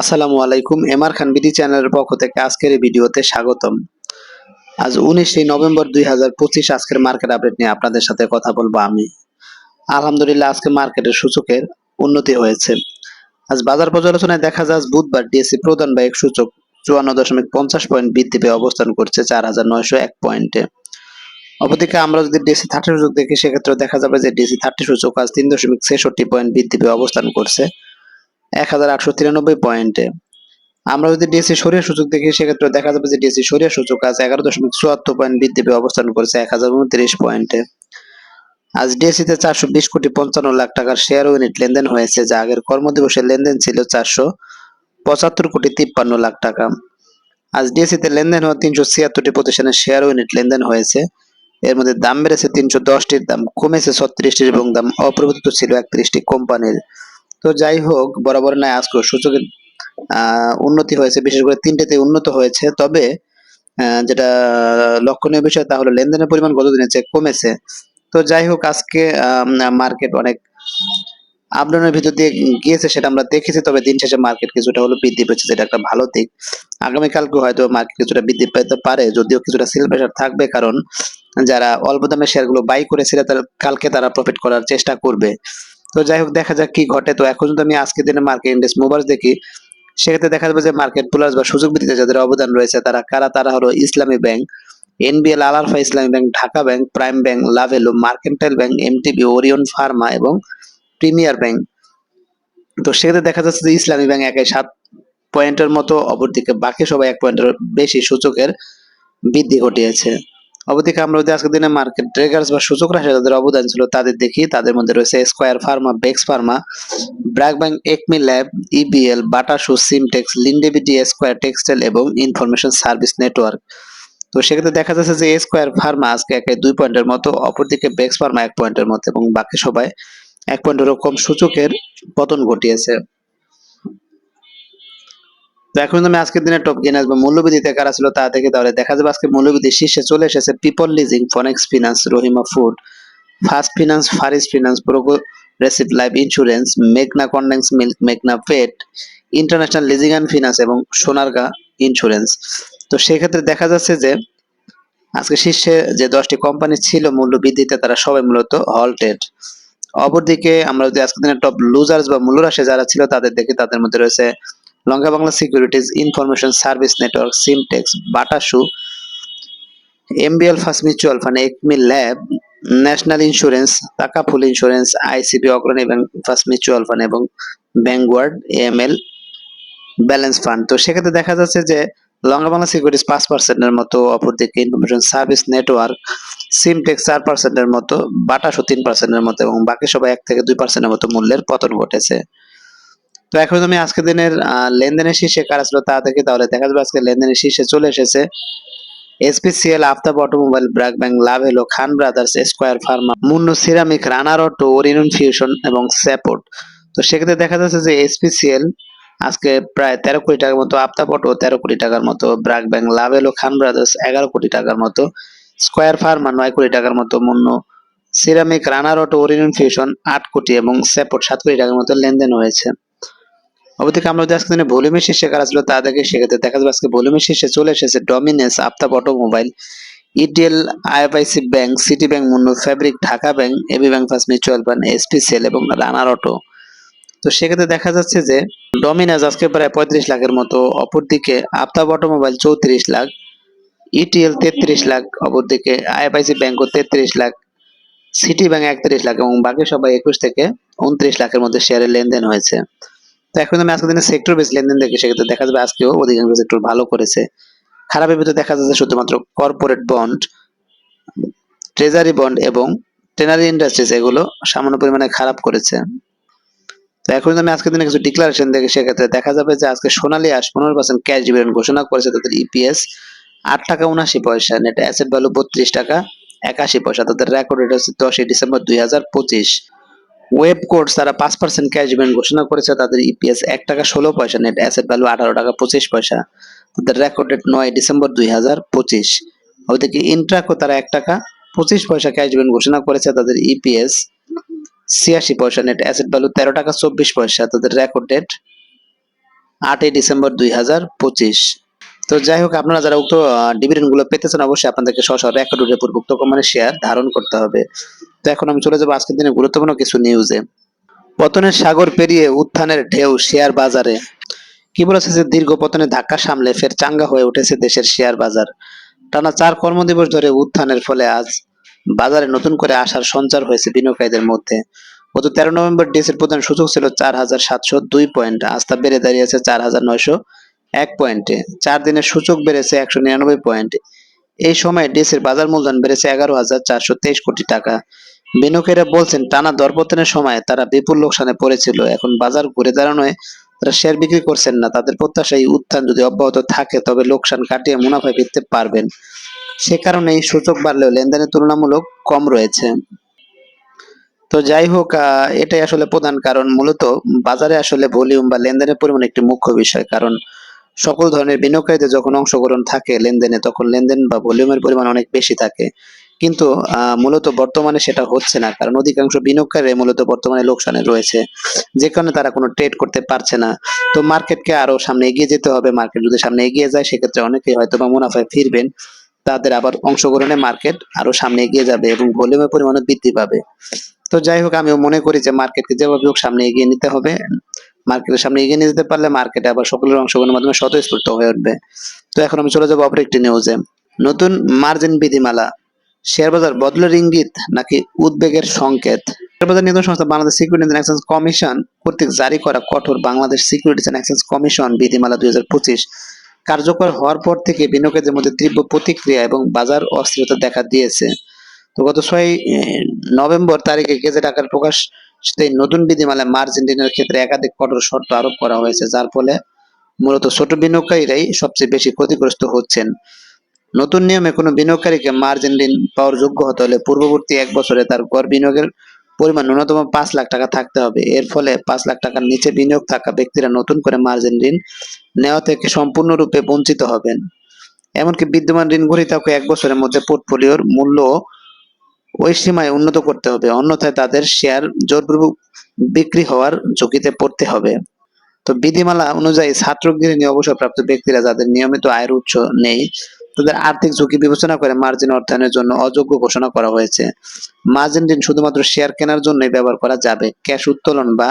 আসসালামু আলাইকুম, এমআর খান বিডি চ্যানেলের পক্ষ থেকে আজকের এই ভিডিওতে স্বাগতম। আজ উনিশে নভেম্বর দুই হাজার পঁচিশ আজকের মার্কেট আপডেট নিয়ে আপনাদের সাথে কথা বলব আমি। আলহামদুলিল্লাহ, আজকে মার্কেটের সূচকের উন্নতি হয়েছে। আজ বাজার পর্যালোচনায় দেখা যায় বুধবার ডিএসসি প্রধান ব্যয়িক সূচক চুয়ান্ন দশমিক পঞ্চাশ পয়েন্ট বৃদ্ধি পেয়ে অবস্থান করছে চার হাজার নয়শো এক পয়েন্টে। অপরদিকে আমরা যদি ডিএসসি থার্টি সূচক দেখি সেক্ষেত্রে দেখা যাবে যে ডিএসসি থার্টি সূচক আজ তিন দশমিক ছেষট্টি পয়েন্ট বৃদ্ধি পেয়ে অবস্থান করছে। এক হাজার আটশো তিরানব্বই পয়েন্টে। আমরা যদি ডিএসসি সরিয়া সূচক দেখি, সেক্ষেত্রে দেখা যাবে যে ডিএসসি সরিয়া সূচক আজ এগারো দশমিক চুয়াত্তর পয়েন্ট বৃদ্ধি পেয়ে অবস্থান করেছে এক হাজার উনত্রিশ পয়েন্টে। আজ ডিএসসি তে চারশো বিশ কোটি পঞ্চান্ন লাখ টাকার শেয়ার ইউনিট লেনদেন হয়েছে, যা আগের কর্মদিবসের লেনদেন ছিল চারশো পঁচাত্তর কোটি তিপ্পান্ন লাখ টাকা। আজ ডিএসসি তে লেনদেন হওয়া তিনশো ছিয়াত্তরটি প্রতিষ্ঠানের শেয়ার ইউনিট লেনদেন হয়েছে। এর মধ্যে দাম বেড়েছে তিনশো দশটির, দাম কমেছে ছত্রিশটির এবং দাম অপরিবর্তিত ছিল একত্রিশটি কোম্পানির। তো যাই হোক বরাবর নয় আজকে সূচকের উন্নতি হয়েছে, বিশেষ করে তিনটেতে উন্নত হয়েছে। তবে যেটা লক্ষণীয় বিষয় তা হলো লেনদেনের পরিমাণ গত দিনের চেয়ে কমেছে। তো যাই হোক, আজকে মার্কেট অনেক আপডাউনের ভিতর দিয়ে গিয়েছে সেটা আমরা দেখেছি, তবে দিন শেষে মার্কেট কিছুটা হলো বৃদ্ধি পেয়েছে, যেটা একটা ভালো দিক। আগামীকালকে হয়তো মার্কেট কিছুটা বৃদ্ধি পেতে পারে, যদিও কিছুটা সেল প্রেশার থাকবে, কারণ যারা অল্প দামে শেয়ারগুলো বাই করেছিল, তারা কালকে তারা প্রফিট করার চেষ্টা করবে। তো যাই হোক, দেখা যাক কি ঘটে। তো এখন যদি আমি আজকের দিনে মার্কেট ইন্ডেক্স মুভার্স দেখি, সেক্ষেত্রে দেখা যাবে যে মার্কেট প্লাস বা সুযোগ বৃদ্ধিতে যাদের অবদান রয়েছে, তারা কারা? তারা হলো ইসলামী bank NBL Alarafah Islami bank, Dhaka bank prime bank Lovello mercantile bank MTB Orion pharma এবং প্রিমিয়ার ব্যাংক। তো সেক্ষেত্রে দেখা যাচ্ছে যে ইসলামী ব্যাংক একাই সাত পয়েন্টের মতো, অপরদিকে বাকি সবাই এক পয়েন্টের বেশি সূচকের বৃদ্ধি ঘটিয়েছে। অপরদিকে আমরা যদি আজকের দিনে মার্কেট ট্রেগার্স বা সূচক রাশি যাদের অবদান ছিল তাদের দেখি, তাদের মধ্যে রয়েছে square pharma Bex pharma BRAC bank ACME lab EBL Bata Bata Shoe Simtex Linde BD square textile এবং ইনফরমেশন সার্ভিস নেটওয়ার্ক তো সেক্ষেত্রে দেখা যাচ্ছে যে স্কোয়ার ফার্মা আজকে একে দুই পয়েন্টের মতো, অপরদিকে বেক্স ফার্মা এক পয়েন্টের মতো এবং বাকি সবাই এক পয়েন্টেরও কম সূচকের পতন ঘটিয়েছে। এখন আমি আজকের দিনে টপ গেনার্স বা মূল্যবৃদ্ধিতে কারা ছিল তা থেকে তাহলে দেখা যাবে। আজকে মূল্যবৃদ্ধি শীর্ষে চলে এসেছে people leasing Phoenix finance Rahima food first finance Faris finance progressive life insurance মেঘনা কন্ডেন্স মিল্ক মেঘনা পেট ইন্টারন্যাশনাল লিজিং অ্যান্ড ফিনান্স এবং সোনারগা ইন্স্যুরেন্স তো সেক্ষেত্রে দেখা যাচ্ছে যে আজকে শীর্ষে যে দশটি কোম্পানি ছিল মূল্য বৃদ্ধিতে তারা সবাই মূলত হল্টেড অপরদিকে আমরা যদি আজকের দিনে টপ লুজার্স বা মূল্যরাশি যারা ছিল তাদের দেখে তাদের মধ্যে রয়েছে Lanka Bangla securities information service network Simtex Bata Shoe MBL first mutual fund ACME lab national insurance Takaful insurance ICB Agrani bank first mutual fund এবং ব্যাঙ্কওয়ার্ড এএমএল ব্যালেন্স ফান্ড তো সেক্ষেত্রে দেখা যাচ্ছে যে লঙ্কা বাংলা সিকিউরিটিজ পাঁচ পার্সেন্টের মতো, অপরদিকে ইনফরমেশন সার্ভিস নেটওয়ার্ক সিমটেক্স চার পার্সেন্টের মতো বাটাসও তিন পার্সেন্টের মতো এবং বাকি সবাই এক থেকে দুই পার্সেন্টের মতো মূল্যের পতন ঘটেছে। তো এখন আমি আজকের দিনের লেনদেনের শীর্ষে কারা ছিল তা দেখি তাহলে দেখা যাবে আজকে লেনদেনের শীর্ষে চলে এসেছে SPCL, Aftab automobile, BRAC bank, Lovello, Khan brothers, square pharma, Monno ceramic runner auto Orion fusion এবং স্যাপোর্ট। তো সেক্ষেত্রে দেখা যাচ্ছে যে এসপিসিএল আজকে প্রায় তেরো কোটি টাকার মতো, আফতাব অটো তেরো কোটি টাকার মতো, BRAC bank, Lovello, Khan brothers এগারো কোটি টাকার মতো, স্কোয়ার ফার্মা নয় কোটি টাকার মতো, Monno ceramic runner auto Orion fusion আট কোটি এবং স্যাপোর্ট সাত কোটি টাকার মতো লেনদেন হয়েছে। অবদিকে আমরা যদি আজকে ভলিউমের শীর্ষে কারা ছিল তা দেখে সেক্ষেত্রে দেখা যাবে আজকে ভলিউমের শীর্ষে চলে এসেছে dominance Aftab automobile EDL IFIC bank city bank Monno fabric Dhaka bank AB bank first mutual fund SPCL এবং রানার অটো তো সেক্ষেত্রে দেখা যাচ্ছে যে ডমিনাস আজকে প্রায় পঁয়ত্রিশ লাখের মতো, অপরদিকে আফতাব অটোমোবাইল চৌত্রিশ লাখ ইটিএল তেত্রিশ লাখ, অপরদিকে আইএফআইসি ব্যাংকও তেত্রিশ লাখ সিটি ব্যাংক একত্রিশ লাখ এবং বাকি সবাই একুশ থেকে উনত্রিশ লাখের মধ্যে শেয়ারের লেনদেন হয়েছে। তো এখন আমি আজকের দিনে সেক্টর বেস লেনদেন দেখি, সেক্ষেত্রে দেখা যাবে আজকেও অধিকাংশ সেক্টর ভালো করেছে। খারাপের ভিতরে দেখা যাচ্ছে শুধুমাত্র কর্পোরেট বন্ড ট্রেজারি বন্ড এবং টেনারি ইন্ডাস্ট্রিজ এগুলো সামান্য পরিমাণে খারাপ করেছে। তো এখন আমি আজকের দিনে কিছু ডিক্লারেশন দেখি, সেক্ষেত্রে দেখা যাবে যে আজকে সোনালী আস পনেরো পার্সেন্ট ক্যাশ ডিভিডেন্ড ঘোষণা করেছে তাদের ইপিএস আট টাকা উনাশি পয়সা নেট অ্যাসেট ভ্যালু বত্রিশ টাকা একাশি পয়সা, তাদের রেকর্ড রেট হচ্ছে দশই ডিসেম্বর দুই হাজার পঁচিশ। ওয়েব কোর্স তারা পাঁচ পার্সেন্ট ক্যাশ ডিভিডেন্ড ঘোষণা করেছে, তাদের ইপিএস এক টাকা ষোলো পয়সা নেট অ্যাসেট ভ্যালু আঠারো টাকা পঁচিশ পয়সা। তাদের রেকর্ডেড নয় ডিসেম্বর দুই হাজার পঁচিশ। ওইদিকে ইন্ট্রাকো তারা এক টাকা পঁচিশ পয়সা ক্যাশ ডিভিডেন্ড ঘোষণা করেছে, তাদের ইপিএস ছিয়াশি পয়সা নেট অ্যাসেট ভ্যালু তেরো টাকা চব্বিশ পয়সা। তাদের রেকর্ডেড আটই ডিসেম্বর দুই হাজার পঁচিশ। তো যাই হোক, আপনারা যারা উক্ত ডিভিডেন্ডগুলো পেতেছেন, অবশ্যই আপনাদেরকে সহ রেকর্ড রিপোর্ট উক্ত কোম্পানির শেয়ার ধারণ করতে হবে। তো এখন আমি চলে যাব আজকের দিনে গুরুত্বপূর্ণ কিছু নিউজে পতনের সাগর পেরিয়ে উত্থানের ঢেউ শেয়ার বাজারে। কি বলেছে যে দীর্ঘ পতনের ধাক্কা সামলে ফের চাঙ্গা হয়ে উঠেছে দেশের শেয়ার বাজার। টানা চার কর্মদিবস ধরে উত্থানের ফলে আজ বাজারে নতুন করে আসার সঞ্চার হয়েছে বিনিয়োগকারীদের মধ্যে। গত তেরো নভেম্বর ডিএসের প্রধান সূচক ছিল চার হাজার সাতশো দুই পয়েন্ট তা বেড়ে দাঁড়িয়েছে চার হাজার নয়শো এক পয়েন্টে। চার দিনের সূচক বেড়েছে একশো নিরানব্বই পয়েন্ট। এই সময় ডিএসের বাজার মূলধন বেড়েছে এগারো হাজার চারশো তেইশ কোটি টাকা। বিনিয়োগকারীরা বলছেন, টানা দরপতনের সময় তারা বিপুল লোকসানে পড়েছিল। এখন বাজার ঘুরে দাঁড়ানোয় তারা শেয়ার বিক্রি করছেন না। তাদের প্রত্যাশা এই উত্থান যদি অব্যাহত থাকে, তবে লোকসান কাটিয়ে মুনাফা ফিরতে পারবেন। সে কারণে এই সূচক বাড়লেও লেনদেনের তুলনামূলক কম রয়েছে। তো যাই হোক এটাই আসলে প্রধান কারণ। মূলত বাজারে আসলে ভলিউম বা লেনদেনের পরিমাণ একটি মুখ্য বিষয়। কারণ সকল ধরনের বিনিয়োগকারীদের যখন অংশগ্রহণ থাকে লেনদেনে, তখন লেনদেন বা ভলিউমের পরিমাণ অনেক বেশি থাকে। কিন্তু মূলত বর্তমানে সেটা হচ্ছে না, কারণ অধিকাংশ বিনিয়োগকারী মূলত বর্তমানে লোকসানে রয়েছে। যে কারণে তারা কোনো ট্রেড করতে পারছে না। তো মার্কেটকে আরও সামনে এগিয়ে যেতে হবে মার্কেট যদি সামনে এগিয়ে যায়, সেক্ষেত্রে অনেকেই হয়তো বা মুনাফায় ফিরবেন। তাদের আবার অংশগ্রহণে মার্কেট আরও সামনে এগিয়ে যাবে এবং ভলিউমের পরিমাণও বৃদ্ধি পাবে। তো যাই হোক, আমিও মনে করি যে মার্কেটকে যেভাবে হোক সামনে এগিয়ে নিতে হবে। মার্কেটের সামনে এগিয়ে নিয়ে যেতে পারলে মার্কেটে আবার সকলের অংশগ্রহণের মাধ্যমে স্বতঃস্ফূর্ত হয়ে উঠবে। তো এখন আমি চলে যাব অপর একটি নিউজে নতুন মার্জিন বিধিমালা। শেয়ার বাজার বদলের ইঙ্গিত নাকি উদ্বেগের সংকেত? বাজার নিয়ন্ত্রণ সংস্থা Bangladesh securities and exchange commission কর্তৃক জারি করা কঠোর Bangladesh securities and exchange commission বিধিমালা দুই হাজার পঁচিশ কার্যকর হওয়ার পর থেকে বিনিয়োগকারীদের মধ্যে তীব্র প্রতিক্রিয়া এবং বাজার অস্থিরতা দেখা দিয়েছে। তো গত ছয় নভেম্বর তারিখে গেজেট আকার প্রকাশ এই নতুন বিধিমালায় ঋণের ক্ষেত্রে একাধিক কঠোর শর্ত আরোপ করা হয়েছে, যার ফলে মূলত ছোট বিনিয়োগকারীরাই সবচেয়ে বেশি ক্ষতিগ্রস্ত হচ্ছেন। নতুন নিয়মে কোনো বিনিয়োগকারীকে মার্জিন ঋণ পাওয়ার যোগ্য হতে হলে পূর্ববর্তী এক বছরে তার গড় বিনিয়োগের পরিমাণ ন্যূনতম পাঁচ লাখ টাকা থাকতে হবে। এর ফলে পাঁচ লাখ টাকার নিচে বিনিয়োগ থাকা ব্যক্তিরা নতুন করে মার্জিন ঋণ নেওয়া থেকে সম্পূর্ণরূপে বঞ্চিত হবেন। এমনকি বিদ্যমান ঋণ গ্রহীতাকে এক বছরের মধ্যে পোর্টফোলিওর মূল্য ওই সীমায় উন্নত করতে হবে। অন্যথায় তাদের শেয়ার জোরপূর্বক বিক্রি হওয়ার ঝুঁকিতে পড়তে হবে। তো বিধিমালা অনুযায়ী ছাত্রগৃহে অবসরপ্রাপ্ত ব্যক্তিরা যাদের নিয়মিত আয়ের উৎস নেই, তাদের আর্থিক ঝুঁকি বিবেচনা করে মার্জিন অর্থায়নের জন্য অযোগ্য ঘোষণা করা হয়েছে। মার্জিন ঋণ শুধুমাত্র শেয়ার কেনার জন্যই ব্যবহার করা যাবে। ক্যাশ উত্তোলন বা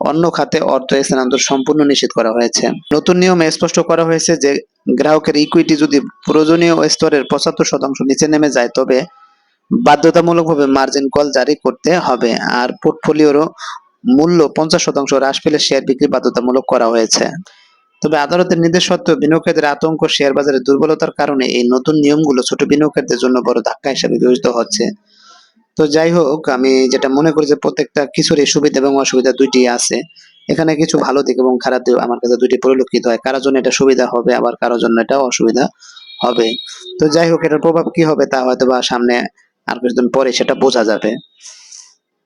অন্য খাতে অর্থ স্থানান্তর সম্পূর্ণ নিষেধ করা হয়েছে। নতুন নিয়মে স্পষ্ট করা হয়েছে যে, গ্রাহকের ইকুইটি যদি প্রয়োজনীয় স্তরের পঁচাত্তর শতাংশ নিচে নেমে যায়, তবে বাধ্যতামূলকভাবে মার্জিন কল জারি করতে হবে। আর পোর্টফোলিওরও মূল্য পঞ্চাশ শতাংশ হ্রাস পেলে শেয়ার বিক্রি বাধ্যতামূলক করা হয়েছে। তবে আদালতের নির্দেশ সত্ত্বেও বিনিয়োগকারীদের আতঙ্ক শেয়ার বাজারে দুর্বলতার কারণে এই নতুন নিয়মগুলো ছোট বিনিয়োগকারীদের জন্য বড় ধাক্কা হিসেবে বিবেচিত হচ্ছে। তো যাই হোক, আমি যেটা মনে করি যে প্রত্যেকটা কিছুরই সুবিধা এবং অসুবিধা দুইটি আছে। এখানে কিছু ভালো দিক এবং খারাপ দিক আমার কাছে দুইটি পরিলক্ষিত হয়। কারোর জন্য এটা সুবিধা হবে, আবার কারোর জন্য এটা অসুবিধা হবে। তো যাই হোক, এটার প্রভাব কি হবে তা হয়তো বা সামনে আর কিছুদিন পরে সেটা বোঝা যাবে।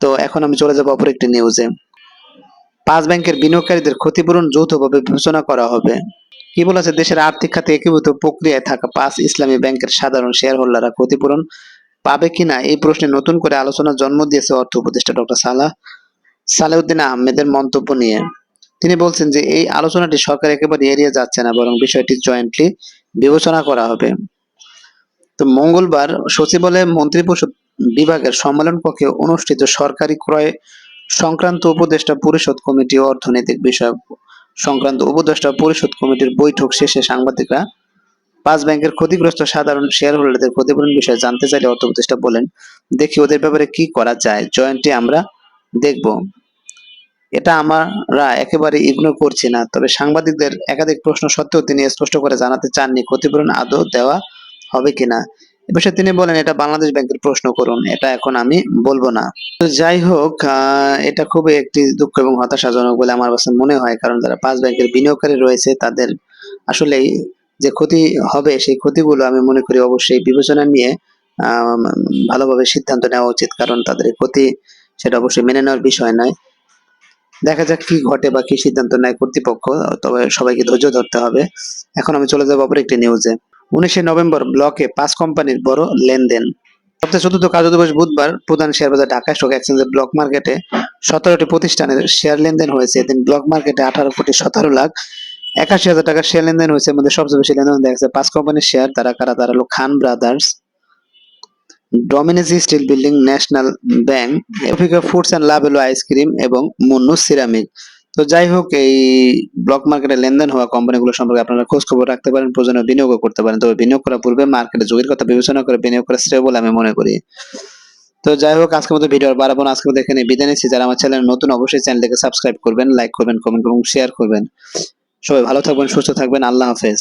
তো এখন আমি চলে যাব অপর একটি নিউজে পাঁচ ব্যাংকের বিনিয়োগকারীদের ক্ষতিপূরণ যৌথভাবে বিবেচনা করা হবে। কি বলেছে দেশের আর্থিক খাতে একীভূত প্রক্রিয়ায় থাকা পাঁচ ইসলামী ব্যাংকের সাধারণ শেয়ার হোল্ডাররা ক্ষতিপূরণ পাবে কিনা এই প্রশ্নে নতুন করে আলোচনা জন্ম দিয়েছে অর্থ উপদেষ্টা ডক্টর সালাহ সালেউদ্দিন আহমেদের মন্তব্য নিয়ে। তিনি বলছেন যে, এই আলোচনাটি সরকার একেবারে এড়িয়ে যাচ্ছে না, বরং বিষয়টি জয়েন্টলি বিবেচনা করা হবে। তো মঙ্গলবার সচিবালয়ে মন্ত্রিপরিষদ বিভাগের সম্মেলন কক্ষে অনুষ্ঠিত সরকারি ক্রয় সংক্রান্ত উপদেষ্টা পরিষদ কমিটি অর্থনৈতিক বিষয় সংক্রান্ত উপদেষ্টা পরিষদ কমিটির বৈঠক শেষে সাংবাদিকরা পাঁচ ব্যাংকের ক্ষতিগ্রস্ত সাধারণ শেয়ার হোল্ডারদের ক্ষতিপূরণ বিষয়ে জানতে চাইলে অর্থ উপদেষ্টা বলেন, দেখি ওদের ব্যাপারে কি করা যায় জয়েন্টলি আমরা দেখব। এটা আমরা একেবারে ইগনোর করছি না। তবে সাংবাদিকদের একাধিক প্রশ্ন সত্ত্বেও তিনি স্পষ্ট করে জানাতে চাননি, ক্ষতিপূরণ আদৌ দেওয়া হবে কিনা? এ বিষয়ে তিনি বলেন, এটা বাংলাদেশ ব্যাংকের প্রশ্ন, করুন। এটা এখন আমি বলব না। তো যাই হোক এটা খুবই একটি দুঃখ এবং হতাশাজনক বলে আমার কাছে মনে হয়, কারণ যারা পাঁচ ব্যাংকের বিনিয়োগকারী রয়েছে, তাদের আসলেই যে ক্ষতি হবে, সেই ক্ষতিগুলো আমি মনে করি অবশ্যই বিবেচনা নিয়ে ভালোভাবে সিদ্ধান্ত নেওয়া উচিত, কারণ তাদের ক্ষতি সেটা অবশ্যই মেনে নেওয়ার বিষয় নয়। দেখা যাক কি ঘটে বা কি সিদ্ধান্ত নেয় কর্তৃপক্ষ, তবে সবাইকে ধৈর্য ধরতে হবে। এখন আমি চলে যাব অপর একটি নিউজে উনিশে নভেম্বর ব্লকে পাঁচ কোম্পানির বড় লেনদেন। সপ্তাহে চতুর্থ কার্যদিবস বুধবার প্রধান শেয়ার বাজার ঢাকা স্টক এক্সচেঞ্জের ব্লক মার্কেটে সতেরোটি প্রতিষ্ঠানের শেয়ার লেনদেন হয়েছে। এদিন ব্লক মার্কেটে আঠারো কোটি সতেরো লাখ একাশি হাজার টাকার শেয়ার লেনদেন হয়েছে। মধ্যে সবচেয়ে বেশি লেনদেন দেখা যাচ্ছে পাঁচ কোম্পানির শেয়ার, তারা কারা? তারা হলো Khan brothers dominance steel building, national bank এফিকা foods and Lovello ice cream এবং মুন্নু সিরামিক। তো যাই হোক, এই ব্লক মার্কেটে লেনদেন হওয়া কোম্পানিগুলো সম্পর্কে আপনারা খোঁজ খবর রাখতে পারেন প্রয়োজনীয় বিনিয়োগও করতে পারেন। তবে বিনিয়োগ করার পূর্বে মার্কেটে ঝুঁকির কথা বিবেচনা করে বিনিয়োগ করা শ্রেয় বলে আমি মনে করি। তো যাই হোক, আজকের মতো ভিডিও বাড়াবো না, আজকের মতো এখানে বিদায় নিচ্ছি। যারা আমার চ্যানেল নতুন, অবশ্যই চ্যানেলটিকে সাবস্ক্রাইব করবেন লাইক করবেন কমেন্ট এবং শেয়ার করবেন। সবাই ভালো থাকবেন, সুস্থ থাকবেন, আল্লাহ হাফেজ।